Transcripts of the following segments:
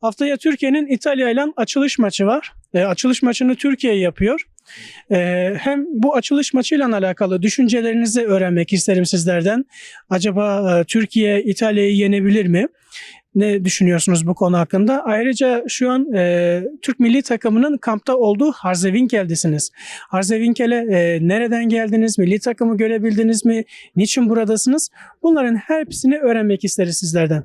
Haftaya Türkiye'nin İtalya ile açılış maçı var. E, açılış maçını Türkiye yapıyor. E, hem bu açılış maçıyla alakalı düşüncelerinizi öğrenmek isterim sizlerden. Acaba e, Türkiye İtalya'yı yenebilir mi? Ne düşünüyorsunuz bu konu hakkında? Ayrıca şu an e, Türk milli takımının kampta olduğu Harzevinkel'desiniz. Harzevinkel'e e, nereden geldiniz? Milli takımı görebildiniz mi? Niçin buradasınız? Bunların hepsini öğrenmek isteriz sizlerden.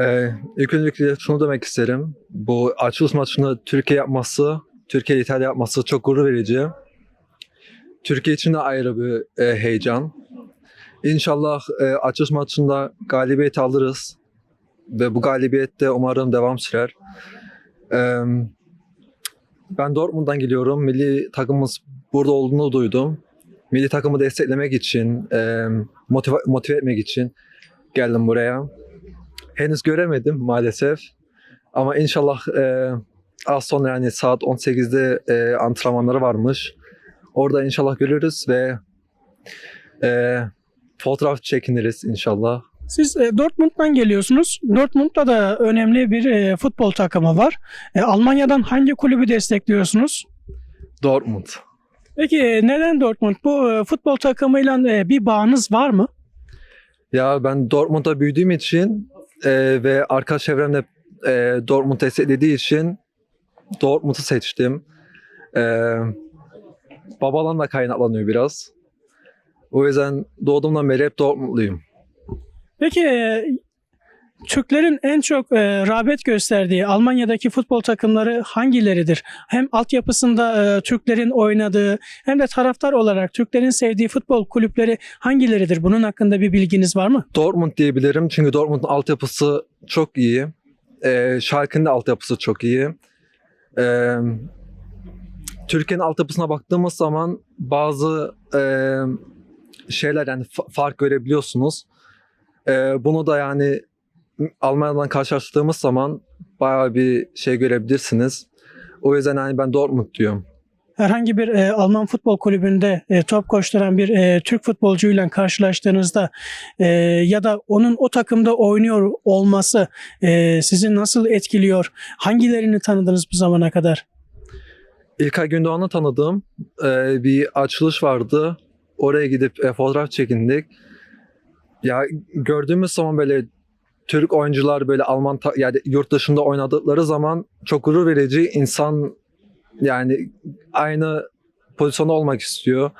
Ee, ilk öncelikle şunu demek isterim. Bu açılış maçını Türkiye yapması, Türkiye İtalya yapması çok gurur verici. Türkiye için de ayrı bir e, heyecan. İnşallah e, açılış maçında galibiyet alırız. Ve bu galibiyet de umarım devam sürer. Ee, ben Dortmund'dan geliyorum. Milli takımımız burada olduğunu duydum. Milli takımı desteklemek için, e, motive, motive etmek için geldim buraya. Henüz göremedim maalesef. Ama inşallah e, az sonra yani saat 18'de e, antrenmanları varmış. Orada inşallah görürüz ve e, fotoğraf çekiniriz inşallah. Siz e, Dortmund'dan geliyorsunuz. Dortmund'da da önemli bir e, futbol takımı var. E, Almanya'dan hangi kulübü destekliyorsunuz? Dortmund. Peki e, neden Dortmund? Bu e, futbol takımıyla e, bir bağınız var mı? Ya ben Dortmund'da büyüdüğüm için e, ve arkadaş çevremde e, Dortmund desteklediği için Dortmund'u seçtim. E, babadan da kaynaklanıyor biraz. O yüzden doğduğumdan beri hep Dortmundluyum. Peki Türklerin en çok e, rağbet gösterdiği Almanya'daki futbol takımları hangileridir? Hem altyapısında e, Türklerin oynadığı hem de taraftar olarak Türklerin sevdiği futbol kulüpleri hangileridir? Bunun hakkında bir bilginiz var mı? Dortmund diyebilirim çünkü Dortmund'un altyapısı çok iyi. Ee, Schalke'nin de altyapısı çok iyi. Ee, Türkiye'nin altyapısına baktığımız zaman bazı e, şeyler yani fa- fark görebiliyorsunuz. Ee, bunu da yani Almanya'dan karşılaştırdığımız zaman bayağı bir şey görebilirsiniz. O yüzden yani ben Dortmund diyorum. Herhangi bir e, Alman futbol kulübünde e, top koşturan bir e, Türk futbolcuyla karşılaştığınızda e, ya da onun o takımda oynuyor olması e, sizi nasıl etkiliyor? Hangilerini tanıdınız bu zamana kadar? İlkay Gündoğan'ı tanıdığım e, bir açılış vardı. Oraya gidip e, fotoğraf çekindik. Ya gördüğümüz zaman böyle Türk oyuncular böyle Alman yani yurt dışında oynadıkları zaman çok gurur verici insan yani aynı pozisyonda olmak istiyor.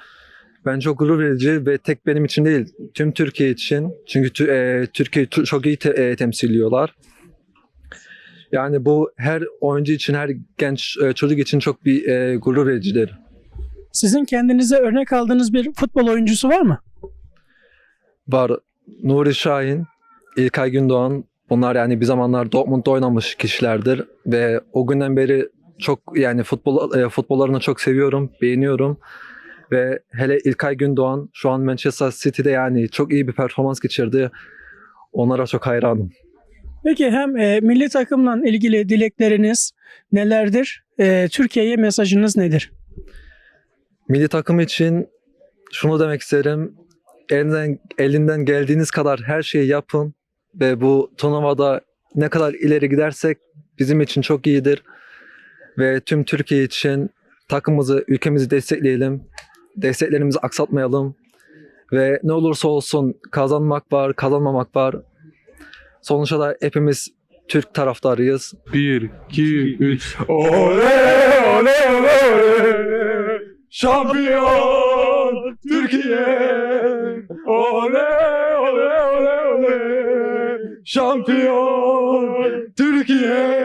Ben çok gurur verici ve tek benim için değil tüm Türkiye için. Çünkü e, Türkiye'yi çok iyi te- e, temsiliyorlar. Yani bu her oyuncu için, her genç e, çocuk için çok bir e, gurur vericidir. Sizin kendinize örnek aldığınız bir futbol oyuncusu var mı? Var Nuri Şahin, İlkay Gündoğan. Bunlar yani bir zamanlar Dortmund'da oynamış kişilerdir ve o günden beri çok yani futbol e, futbollarını çok seviyorum, beğeniyorum. Ve hele İlkay Gündoğan şu an Manchester City'de yani çok iyi bir performans geçirdi. Onlara çok hayranım. Peki hem e, milli takımla ilgili dilekleriniz nelerdir? E, Türkiye'ye mesajınız nedir? Milli takım için şunu demek isterim. Elinden, elinden geldiğiniz kadar her şeyi yapın ve bu turnuvada ne kadar ileri gidersek bizim için çok iyidir. Ve tüm Türkiye için takımımızı, ülkemizi destekleyelim. Desteklerimizi aksatmayalım. Ve ne olursa olsun kazanmak var, kazanmamak var. Sonuçta da hepimiz Türk taraftarıyız. 1, 2, 3. Oley oley oley oley. Şampiyon Türkiye. Oley. Şampiyon Türkiye.